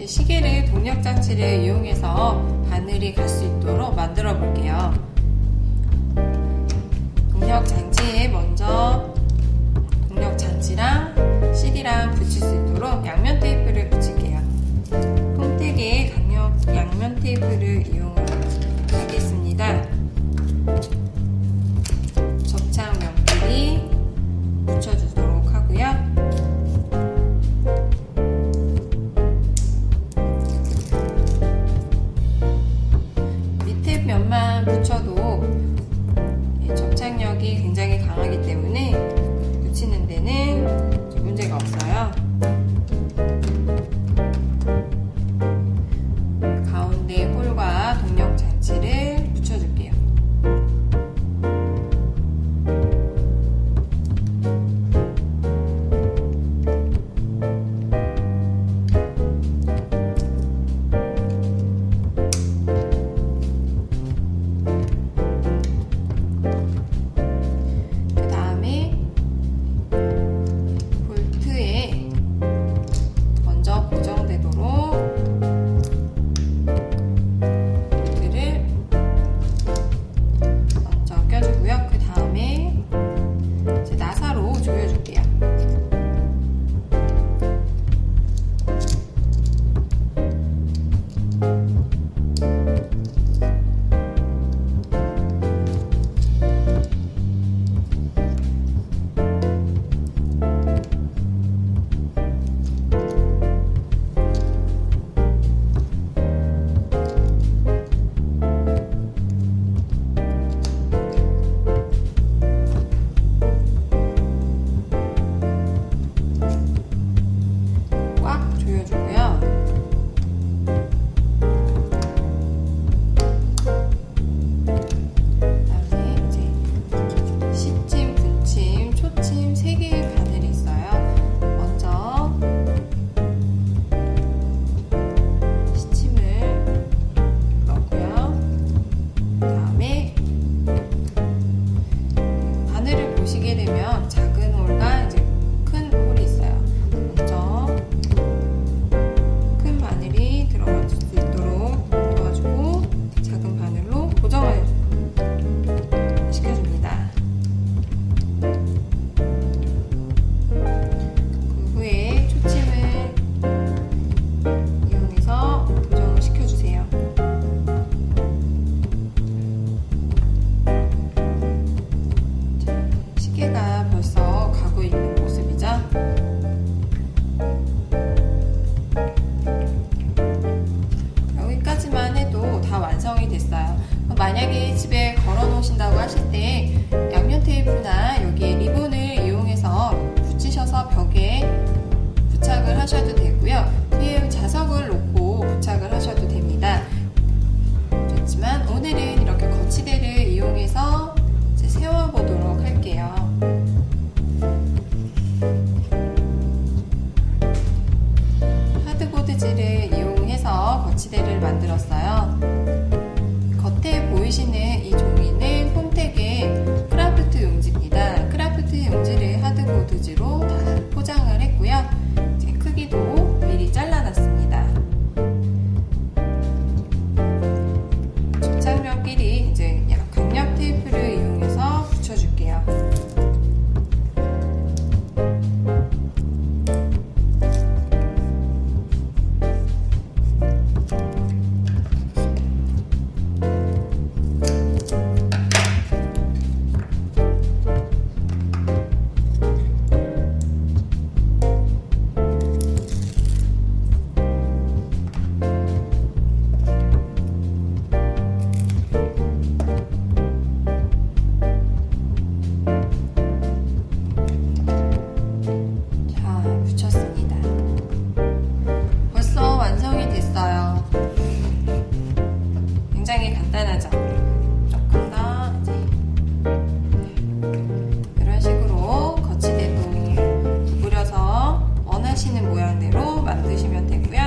이제 시계를 동력 장치를 이용해서 바늘이 갈 수 있도록 만들어 볼게요. 동력 장치에 먼저 만약에 집에 걸어 놓으신다고 하실 때 양면 테이프나 여기에 리본을 이용해서 붙이셔서 벽에 부착을 하셔도 되고요. 뒤에 자석을 놓고 부착을 하셔도 됩니다. 좋지만 오늘은 이렇게 거치대를 이용해서 세워보도록 할게요. 하드보드지를 이용해서 거치대를 만들었어요. 겉에 간단하죠? 조금 더 이제 이런 식으로 거치대도 구부려서 원하시는 모양대로 만드시면 되고요.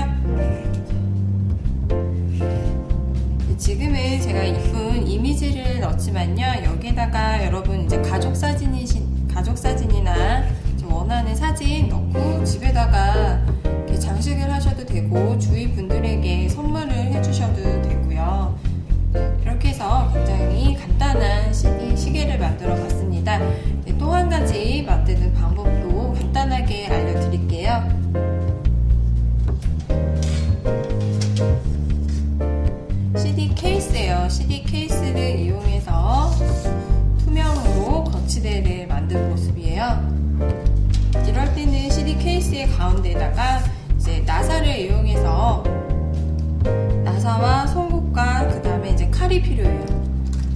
지금은 제가 이쁜 이미지를 넣지만요. 여기에다가 여러분 이제 가족 사진이신 가족 사진이나 원하는 사진 넣고 집에다가 장식을 하셔도 되고 주위 분들 가운데에다가 이제 나사를 이용해서 나사와 송곳과 그 다음에 이제 칼이 필요해요.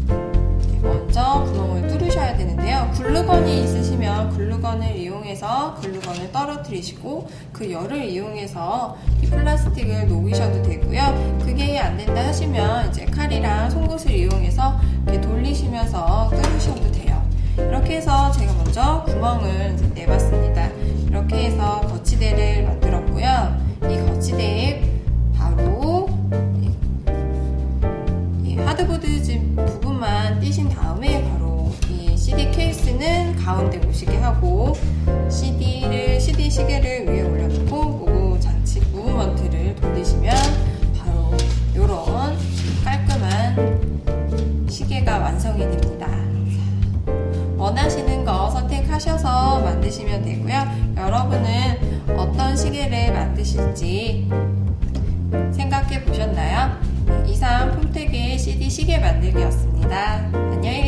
네, 먼저 구멍을 뚫으셔야 되는데요. 글루건이 있으시면 글루건을 이용해서 글루건을 떨어뜨리시고 그 열을 이용해서 이 플라스틱을 녹이셔도 되고요. 그게 안 된다 하시면 이제 칼이랑 송곳을 이용해서 돌리시면서 뚫으셔도 돼요. 이렇게 해서 제가 먼저 구멍을 내봤습니다. 이렇게 해서 거치대를 만들었고요. 이 거치대에 바로 이 하드보드 집 부분만 띄신 다음에 바로 이 CD 케이스는 가운데 오시게 하고 CD를 CD 시계를 위에 올려놓고 무브 장치 무브먼트를 돌리시면 바로 이런 깔끔한 시계가 완성이 됩니다. 원하시는 거 선택하셔서 만드시면 되고요. 여러분은 어떤 시계를 만드실지 생각해 보셨나요? 이상 폼택의 CD 시계 만들기였습니다. 안녕히 계세요.